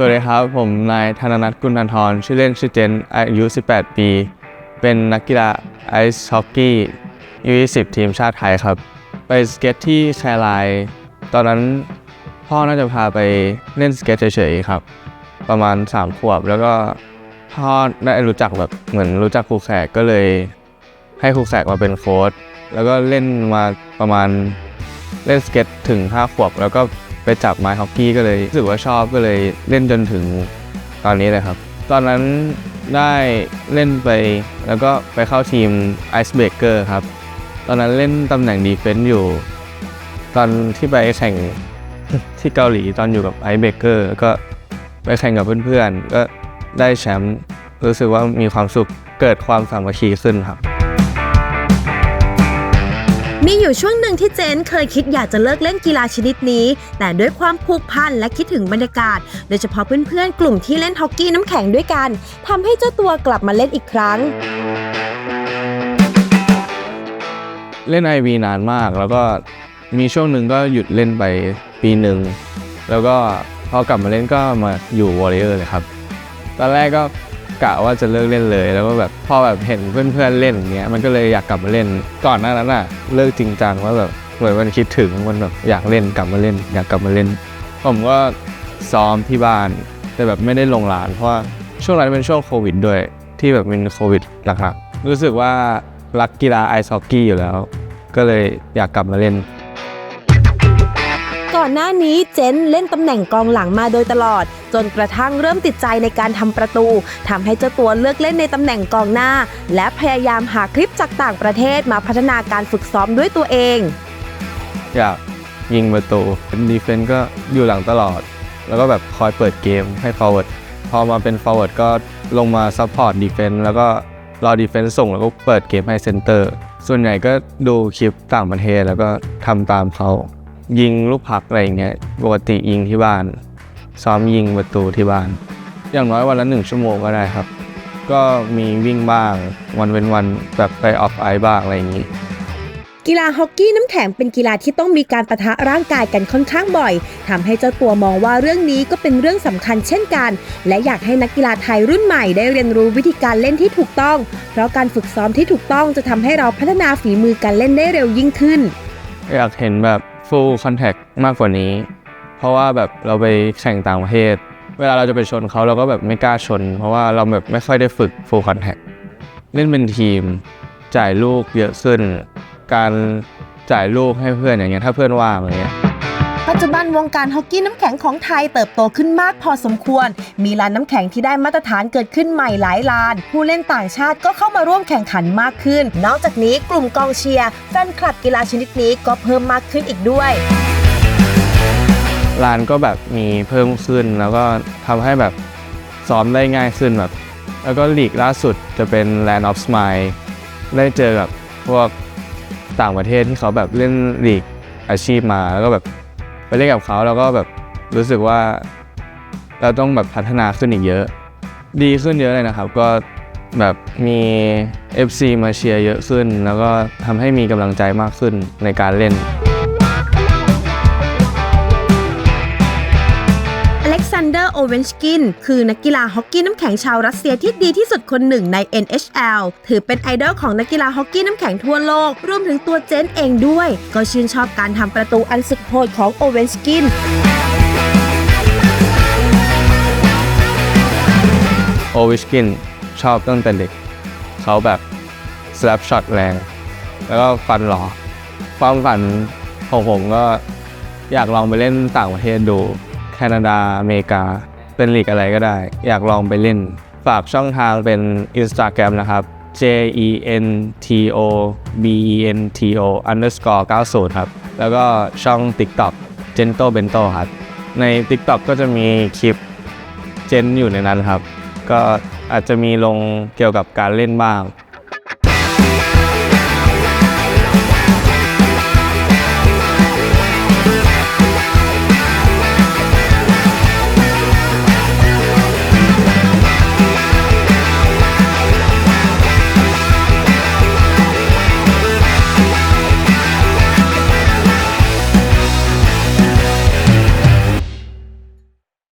สวัสดีครับ ผมนายธนนัทกุลนันทรชื่อเล่นชื่อเจนอายุ 18 ปี เป็นนักกีฬาไอซ์ฮอกกี้ยู20 ทีมชาติไทยครับ ไปสเก็ตที่แคลไลตอนนั้นพ่อน่าจะพาไปเล่นสเก็ตเฉยๆครับ ประมาณ 3 ขวบ แล้วก็พ่อได้รู้จักแบบเหมือนรู้จักครูแขกก็เลยให้ครูแขกมาเป็นโค้ชแล้วก็เล่นมาประมาณเล่นสเก็ตถึง 5 ขวบ แล้วก็ ไปจับไม้ฮอกกี้ก็เลยรู้สึกว่าชอบก็เลยเล่นจนถึงตอนนี้เลยครับ ตอนนั้นได้เล่นไปแล้วก็ไปเข้าทีม Ice Breaker ครับ ตอนนั้นเล่นตำแหน่งดีเฟนต์อยู่ ตอนที่ไปแข่งที่เกาหลีตอนอยู่กับ Ice Breaker ก็ไปแข่งกับเพื่อนๆ ก็ได้แชมป์รู้สึกว่ามีความสุขเกิดความสามัคคีขึ้นครับ มีอยู่ช่วงหนึ่งที่เจนเคยคิดอยากจะเลิกเล่นกีฬาชนิดนี้ แต่ด้วยความผูกพันและคิดถึงบรรยากาศ โดยเฉพาะเพื่อนๆ กลุ่มที่เล่นฮอกกี้น้ำแข็งด้วยกันทำให้เจ้าตัวกลับมาเล่นอีกครั้ง เล่น IV นานมาก แล้วก็มีช่วงหนึ่งก็หยุดเล่นไปปีหนึ่งแล้วก็พอกลับมาเล่นก็มาอยู่วอริเออร์เลยครับ ตอนแรกก็ กะว่าจะเลิกเล่นเลย แล้วก็แบบพอแบบเห็นเพื่อนๆเล่นอย่างเงี้ยมันก็เลยอยากกลับมาเล่นก่อนหน้านั้นอะเลิกจริงจังว่าแบบเหมือนมันคิดถึงมันแบบอยากเล่นกลับมาเล่น อยากกลับมาเล่น ผมก็ซ้อมที่บ้าน แต่แบบไม่ได้ลงร้านเพราะช่วงนั้นเป็นช่วงโควิดด้วยที่แบบเป็นโควิดหลักๆรู้สึกว่ารักกีฬาไอซ์ฮอกกี้อยู่แล้ว ก็เลยอยากกลับมาเล่น อนหน้านี้เจนเล่นตำแหน่งกองหลังมาโดยตลอด จนกระทั่งเริ่มติดใจในการทำประตูทำให้เจ้าตัวเลือกเล่นในตำแหน่งกองหน้า และพยายามหาคลิปจากต่างประเทศมาพัฒนาการฝึกซ้อมด้วยตัวเอง อยากยิงประตูเป็นดีเฟนต์ก็อยู่หลังตลอด แล้วก็แบบคอยเปิดเกมให้ forward พอมาเป็น forward ก็ลงมา support defense แล้วก็รอ defense ส่งแล้วก็เปิดเกมให้ center ส่วนใหญ่ก็ดูคลิปต่างประเทศแล้วก็ทำตามเขา ยิงลูกพักอะไรอย่างเงี้ยปกติยิงที่บ้าน ซ้อมยิงประตูที่บ้าน อย่างน้อยวันละหนึ่งชั่วโมงก็ได้ครับ ก็มีวิ่งบ้างวันเว้นวันแบบไปออฟไอบ้างอะไรอย่างงี้กีฬาฮอกกี้น้ำแข็งเป็นกีฬาที่ต้องมีการประทะร่างกายกันค่อนข้างบ่อยทำให้เจ้าตัวมองว่าเรื่องนี้ก็เป็นเรื่องสำคัญเช่นกัน และอยากให้นักกีฬาไทยรุ่นใหม่ได้เรียนรู้วิธีการเล่นที่ถูกต้อง เพราะการฝึกซ้อมที่ถูกต้องจะทำให้เราพัฒนาฝีมือการเล่นได้เร็วยิ่งขึ้น อยากเห็นแบบ full contact มากกว่านี้ เพราะว่าแบบเราไปแข่งต่างประเทศ เวลาเราจะไปชนเขาเราก็แบบไม่กล้าชน เพราะว่าเราแบบไม่ค่อยได้ฝึก full contact เล่นเป็นทีม จ่ายลูกเยอะขึ้น การจ่ายลูกให้เพื่อนอย่างเงี้ยถ้าเพื่อนว่างอะไรเงี้ย ปัจจุบันวงการฮอกกี้น้ำแข็งของไทยเติบโตขึ้นมากพอสมควร มีลานน้ำแข็งที่ได้มาตรฐานเกิดขึ้นใหม่หลายลาน ผู้เล่นต่างชาติก็เข้ามาร่วมแข่งขันมากขึ้น นอกจากนี้กลุ่มกองเชียร์แฟนคลับกีฬาชนิดนี้ก็เพิ่มมากขึ้นอีกด้วยร้านก็แบบมีเพิ่มขึ้นแล้วก็ทำให้แบบซ้อมได้ง่ายขึ้นแบบ แล้วก็ลีกล่าสุดจะเป็น Land of Smile ได้เจอกับพวกต่างประเทศที่เขาแบบเล่นลีกอาชีพมาแล้วก็แบบ ไปเล่นกับเขาแล้วก็แบบรู้สึกว่า เราต้องแบบพัฒนาขึ้นอีกเยอะ ดีขึ้นเยอะเลยนะครับ ก็แบบมี FC มาเชียร์เยอะขึ้น แล้วก็ทำให้มีกำลังใจมากขึ้นในการเล่น นเดอร์โอเวนชกินคือนักกีฬาฮอกกี้น้ำแข็งชาวรัสเซียที่ดีที่สุดคนหนึ่งใน NHL ถือเป็นไอดอลของนักกีฬาฮอกกี้น้ำแข็งทั่วโลก รวมถึงตัวเจนเองด้วย ก็ชื่นชอบการทำประตูอันสุดโหดของโอเวนชกินโอเวิชกินชอบตั้งแต่เด็ก เขาแบบส l ลปช็อตแรง แล้วก็ฟันหลอความฝันของผมก็อยากลองไปเล่นต่างประเทศดู แคนาดา อเมริกา เป็นลีกอะไรก็ได้ อยากลองไปเล่น ฝากช่องทางเป็น Instagram นะครับ J E N T O B E N T O underscore 90 ครับ แล้วก็ช่อง TikTok Gento Bento ครับ ใน TikTok ก็จะมีคลิปเจนอยู่ในนั้นครับ ก็อาจจะมีลงเกี่ยวกับการเล่นบ้าง